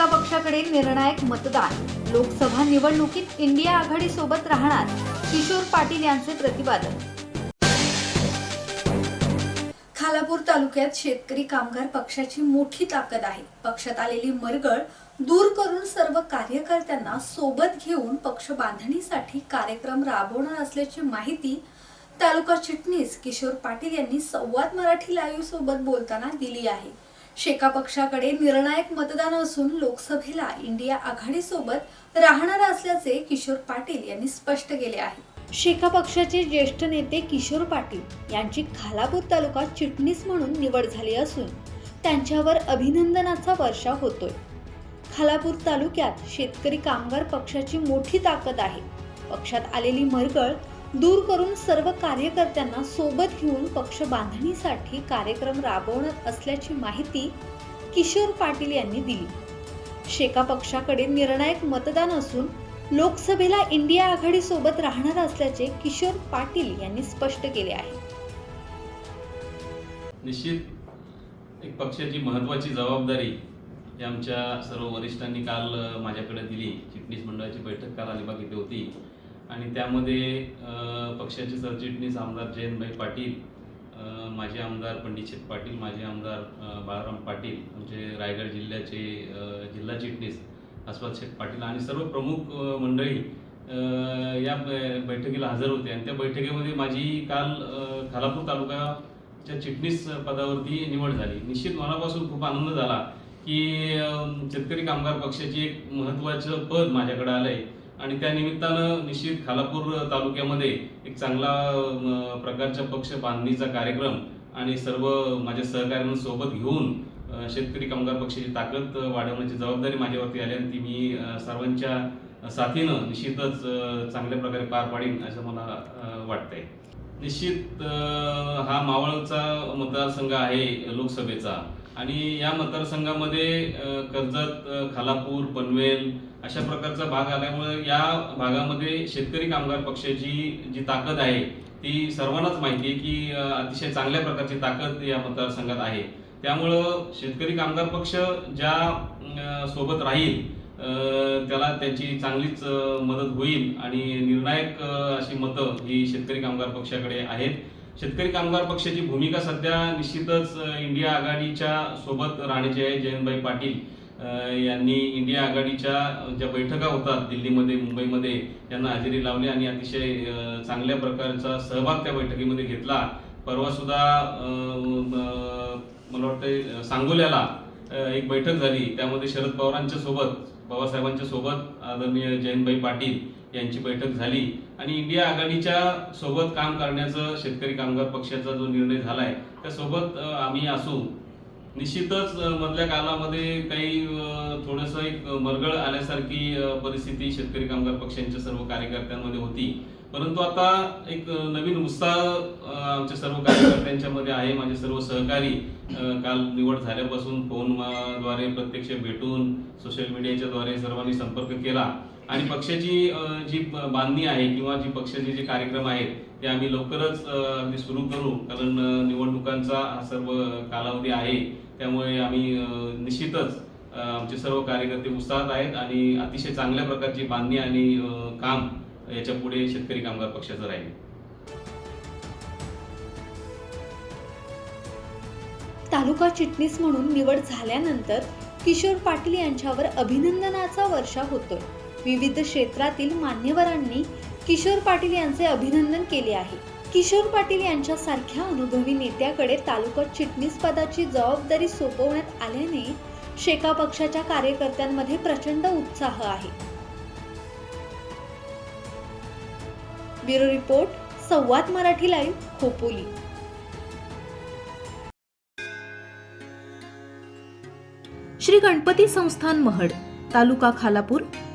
एका पक्षाकडे निर्णायक मतदान. लोकसभा निवडणुकीत इंडिया आघाडीसोबत राहणार किशोर पाटील यांचे प्रतिपादन. खालापूर तालुक्यात शेतकरी कामगार पक्षाची मोठी ताकद आहे. पक्षात आलेली मरगळ दूर करून सर्व कार्यकर्त्यांना सोबत घेऊन पक्ष बांधणीसाठी कार्यक्रम राबवणार असल्याची माहिती तालुका चिटणीस किशोर पाटील यांनी संवाद मराठी लाईव्ह सोबत बोलताना दिली आहे. शेका पक्षाकडे निर्णायक मतदान असून लोकसभेला इंडिया आघाडीसोबत राहणार असल्याचे किशोर पाटील यांनी स्पष्ट केले आहे. शेका पक्षाचे ज्येष्ठ नेते किशोर पाटील यांची खालापूर तालुका चिटणीस म्हणून निवड झाली असून त्यांच्यावर अभिनंदनाचा वर्षा होतोय. खालापूर तालुक्यात शेतकरी कामगार पक्षाची मोठी ताकद आहे. पक्षात आलेली मरगळ दूर करून सर्व कार्यकर्त्यांना सोबत घेऊन पक्ष बांधणीसाठी कार्यक्रम राबवणार असल्याची माहिती किशोर पाटील यांनी दिली. शेका पक्षाकडे निर्णायक मतदान असून लोकसभेला इंडिया आघाडी सोबत राहणार असल्याचे किशोर पाटील यांनी स्पष्ट केले आहे. निश्चित एक पक्षाची महत्त्वाची जबाबदारी आमच्या सर्व वरिष्ठांनी काल माझ्याकडे दिली. चिटणीस मंडळाची बैठक काल अलिबाग इथे होती. आणि त्यामध्ये पक्षाचे सरचिटणीस आमदार जयंतभाई पाटील माझे माजी आमदार पंडितशेठ पाटील माजी आमदार बाळाराम पाटील आमचे रायगड जिल्ह्याचे जिल्हा चिटणीस अस्वत शेठ पाटील आणि सर्व प्रमुख मंडळी या बैठकीला हजर होते. आणि त्या बैठकीमध्ये माझी काल खालापूर तालुक्याच्या चिटणीस पदावरती निवड झाली. निश्चित मनापासून खूप आनंद झाला की शेतकरी कामगार पक्षाची एक महत्त्वाचं पद माझ्याकडे आहे आणि त्या निमित्तानं निश्चित खालापूर तालुक्यामध्ये एक चांगला प्रकारच्या पक्ष बांधणीचा कार्यक्रम आणि सर्व माझ्या सहकाऱ्यांना सोबत घेऊन शेतकरी कामगार पक्षाची ताकद वाढवण्याची जबाबदारी माझ्यावरती आली आणि ती मी सर्वांच्या साथीनं निश्चितच चांगल्या प्रकारे पार पाडीन असं मला वाटतंय. निश्चित हा मावळचा मतदारसंघ आहे लोकसभेचा. आणि या मतदारसंघामध्ये कर्जत खालापूर पनवेल अशा प्रकारचा भाग आल्यामुळे या भागामध्ये शेतकरी कामगार पक्षाची जी ताकद आहे ती सर्वांनाच माहिती आहे की अतिशय चांगल्या प्रकारची ताकद या मतदारसंघात आहे. त्यामुळं शेतकरी कामगार पक्ष ज्या सोबत राहील त्याला त्याची चांगलीच मदत होईल आणि निर्णायक अशी मतं ही शेतकरी कामगार पक्षाकडे आहेत. शेतकरी कामगार पक्षाची भूमिका सध्या निश्चितच इंडिया आघाडीच्या सोबत राहण्याची आहे जयंतभाई पाटील. यांनी इंडिया आघाडीच्या ज्या बैठका होतात दिल्लीमध्ये मुंबईमध्ये त्यांना हजेरी लावली आणि अतिशय चांगल्या प्रकारचा सहभाग त्या बैठकीमध्ये घेतला. परवा सुद्धा मला वाटतं सांगोल्याला एक बैठक झाली. त्यामध्ये शरद पवारांच्या सोबत बाबासाहेबांच्या सोबत आदरणीय जयंतभाई पाटील यांची बैठक झाली आणि इंडिया आघाडीच्या सोबत काम करण्याचं शेतकरी कामगार पक्षाचा जो निर्णय झाला आहे त्यासोबत आम्ही असू. निश्चितच मधल्या कालामध्ये काही थोडंसं एक मरगळ आल्यासारखी परिस्थिती शेतकरी कामगार पक्षांच्या सर्व कार्यकर्त्यांमध्ये होती. परंतु आता एक नवीन उत्साह आमच्या सर्व कार्यकर्त्यांच्या मध्ये आहे. माझे सर्व सहकारी काल निवड झाल्यापासून फोनद्वारे प्रत्यक्ष भेटून सोशल मीडियाच्या द्वारे सर्वांनी संपर्क केला. आणि पक्षाची जी बांधणी आहे किंवा जी पक्षाचे जे कार्यक्रम आहेत ते आम्ही लवकरच आम्ही अगदी सुरू करू. कारण निवडणुकांचा हा सर्व कालावधी आहे. त्यामुळे आम्ही निश्चितच आमचे सर्व कार्यकर्ते उत्साहात आहेत आणि अतिशय चांगल्या प्रकारची बांधणी आणि काम याच्यापुढे शेतकरी कामगार पक्षाचं राहील. तालुका चिटणीस म्हणून निवड झाल्यानंतर किशोर पाटील यांच्यावर अभिनंदनाचा वर्षा होतोय. विविध क्षेत्रातील मान्यवरांनी किशोर पाटील यांचे अभिनंदन केले आहे. किशोर पाटील यांच्यासारख्या अनुभवी नेत्याकडे तालुका चिटणीस पदाची जबाबदारी सोपवण्यात आल्याने शेका पक्षाच्या कार्यकर्त्यांमध्ये प्रचंड उत्साह आहे. Bureau report Samvad Marathi live Khopoli. Shri Ganpati संस्थान महड तालुका खालापूर